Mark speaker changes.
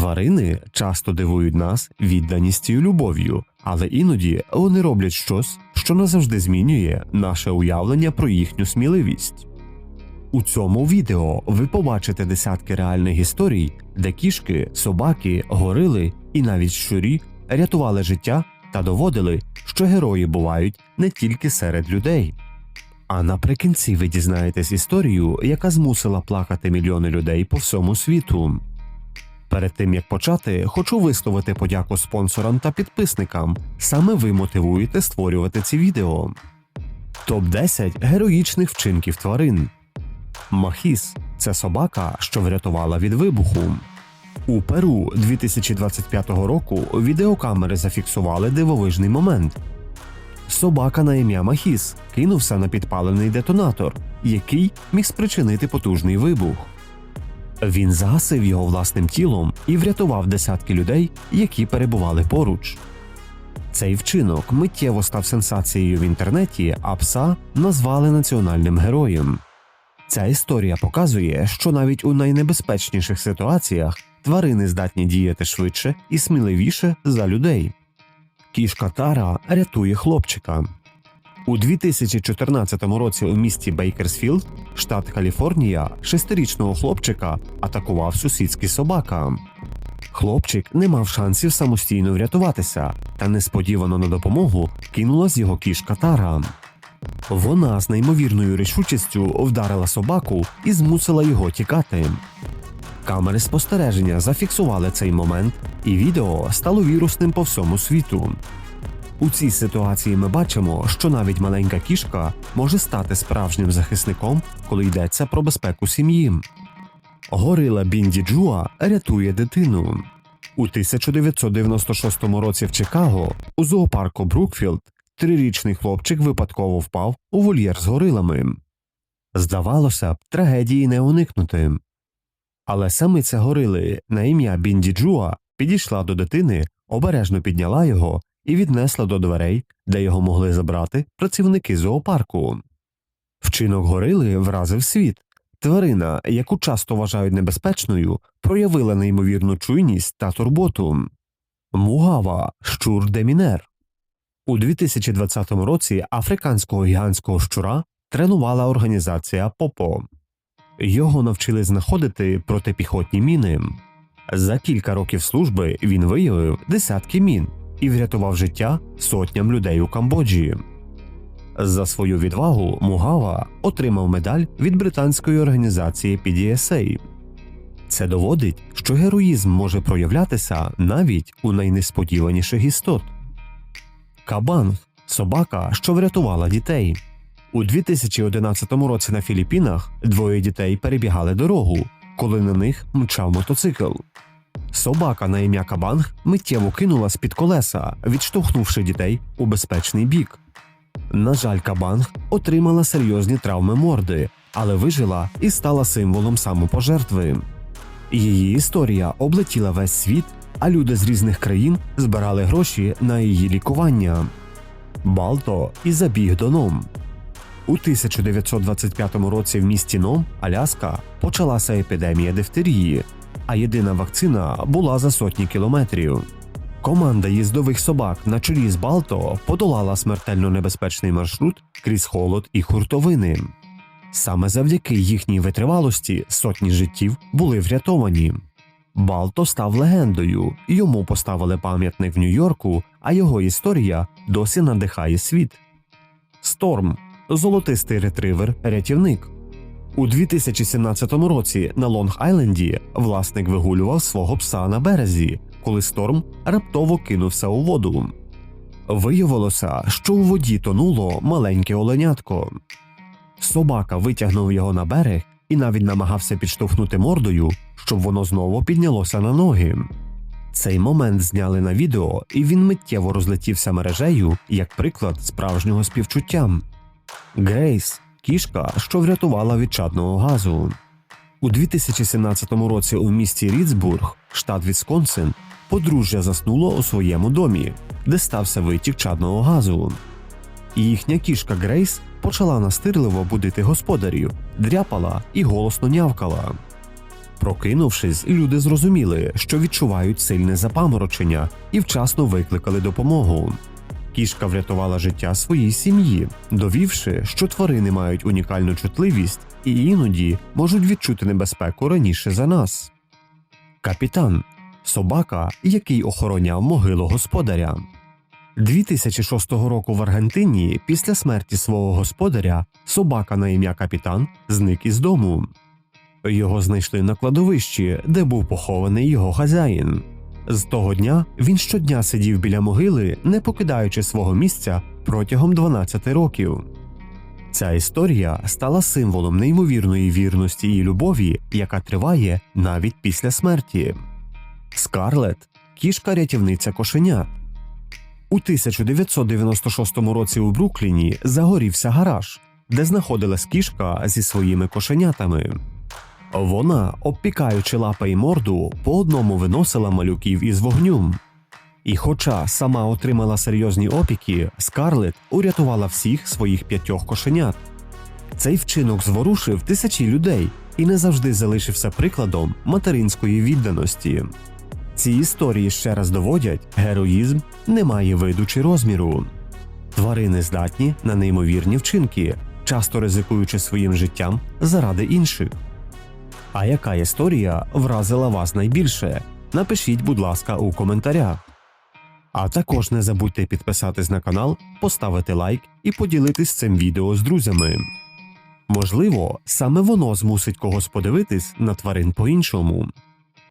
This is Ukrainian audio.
Speaker 1: Тварини часто дивують нас відданістю і любов'ю, але іноді вони роблять щось, що назавжди змінює наше уявлення про їхню сміливість. У цьому відео ви побачите десятки реальних історій, де кішки, собаки, горили і навіть щурі рятували життя та доводили, що герої бувають не тільки серед людей. А наприкінці ви дізнаєтесь історію, яка змусила плакати мільйони людей по всьому світу. Перед тим як почати, хочу висловити подяку спонсорам та підписникам. Саме ви мотивуєте створювати ці відео. Топ 10 героїчних вчинків тварин. Махіс це собака, що врятувала від вибуху. У Перу 2025 року відеокамери зафіксували дивовижний момент. Собака на ім'я Махіс кинувся на підпалений детонатор, який міг спричинити потужний вибух. Він загасив його власним тілом і врятував десятки людей, які перебували поруч. Цей вчинок миттєво став сенсацією в інтернеті, а пса назвали національним героєм. Ця історія показує, що навіть у найнебезпечніших ситуаціях тварини здатні діяти швидше і сміливіше за людей. Кішка Тара рятує хлопчика. У 2014 році у місті Бейкерсфілд, штат Каліфорнія, шестирічного хлопчика атакував сусідський собака. Хлопчик не мав шансів самостійно врятуватися, та несподівано на допомогу кинулась його кішка Тара. Вона з неймовірною рішучістю вдарила собаку і змусила його тікати. Камери спостереження зафіксували цей момент, і відео стало вірусним по всьому світу. У цій ситуації ми бачимо, що навіть маленька кішка може стати справжнім захисником, коли йдеться про безпеку сім'ї. Горила Бінді Джуа рятує дитину. У 1996 році в Чикаго у зоопарку Брукфілд трирічний хлопчик випадково впав у вольєр з горилами. Здавалося б, трагедії не уникнути. Але самиця горили на ім'я Бінді Джуа підійшла до дитини, обережно підняла його і віднесла до дверей, де його могли забрати працівники зоопарку. Вчинок горили вразив світ. Тварина, яку часто вважають небезпечною, проявила неймовірну чуйність та турботу. Мугава щур демінер. У 2020 році африканського гігантського щура тренувала організація ПОПО. Його навчили знаходити протипіхотні міни. За кілька років служби він виявив десятки мін і врятував життя сотням людей у Камбоджі. За свою відвагу Мугава отримав медаль від британської організації PDSA. Це доводить, що героїзм може проявлятися навіть у найнесподіваніших істот. Кабанг собака, що врятувала дітей. У 2011 році на Філіппінах двоє дітей перебігали дорогу, коли на них мчав мотоцикл. Собака на ім'я Кабанг миттєво кинула з під колеса, відштовхнувши дітей у безпечний бік. На жаль, Кабанг отримала серйозні травми морди, але вижила і стала символом самопожертви. Її історія облетіла весь світ, а люди з різних країн збирали гроші на її лікування. Балто і забіг до Ном. У 1925 році в місті Ном, Аляска, почалася епідемія дифтерії, а єдина вакцина була за сотні кілометрів. Команда їздових собак на чолі з Балто подолала смертельно небезпечний маршрут крізь холод і хуртовини. Саме завдяки їхній витривалості сотні життів були врятовані. Балто став легендою, йому поставили пам'ятник в Нью-Йорку, а його історія досі надихає світ. Сторм золотистий ретривер рятівник. У 2017 році на Лонг-Айленді власник вигулював свого пса на березі, коли Сторм раптово кинувся у воду. Виявилося, що у воді тонуло маленьке оленятко. Собака витягнув його на берег і навіть намагався підштовхнути мордою, щоб воно знову піднялося на ноги. Цей момент зняли на відео, і він миттєво розлетівся мережею як приклад справжнього співчуття. Грейс кішка, що врятувала від чадного газу. У 2017 році у місті Ріцбург, штат Вісконсин, подружжя заснуло у своєму домі, де стався витік чадного газу. Їхня кішка Грейс почала настирливо будити господарів, дряпала і голосно нявкала. Прокинувшись, люди зрозуміли, що відчувають сильне запаморочення і вчасно викликали допомогу. Кішка врятувала життя своїй сім'ї, довівши, що тварини мають унікальну чутливість і іноді можуть відчути небезпеку раніше за нас. Капітан собака, який охороняв могилу господаря. 2006 року в Аргентині після смерті свого господаря собака на ім'я капітан зник із дому. Його знайшли на кладовищі, де був похований його хазяїн. З того дня він щодня сидів біля могили, не покидаючи свого місця протягом 12 років. Ця історія стала символом неймовірної вірності і любові, яка триває навіть після смерті. Скарлет кішка рятівниця кошенят. У 1996 році у Брукліні загорівся гараж, де знаходилась кішка зі своїми кошенятами. Вона, обпікаючи лапа й морду, по одному виносила малюків із вогню. І хоча сама отримала серйозні опіки, Скарлет урятувала всіх своїх п'ятьох кошенят. Цей вчинок зворушив тисячі людей і не завжди залишився прикладом материнської відданості. Ці історії ще раз доводять, героїзм не має виду чи розміру. Тварини здатні на неймовірні вчинки, часто ризикуючи своїм життям заради інших. А яка історія вразила вас найбільше? Напишіть, будь ласка, у коментарях. А також не забудьте підписатись на канал, поставити лайк і поділитись цим відео з друзями. Можливо, саме воно змусить когось подивитись на тварин по-іншому.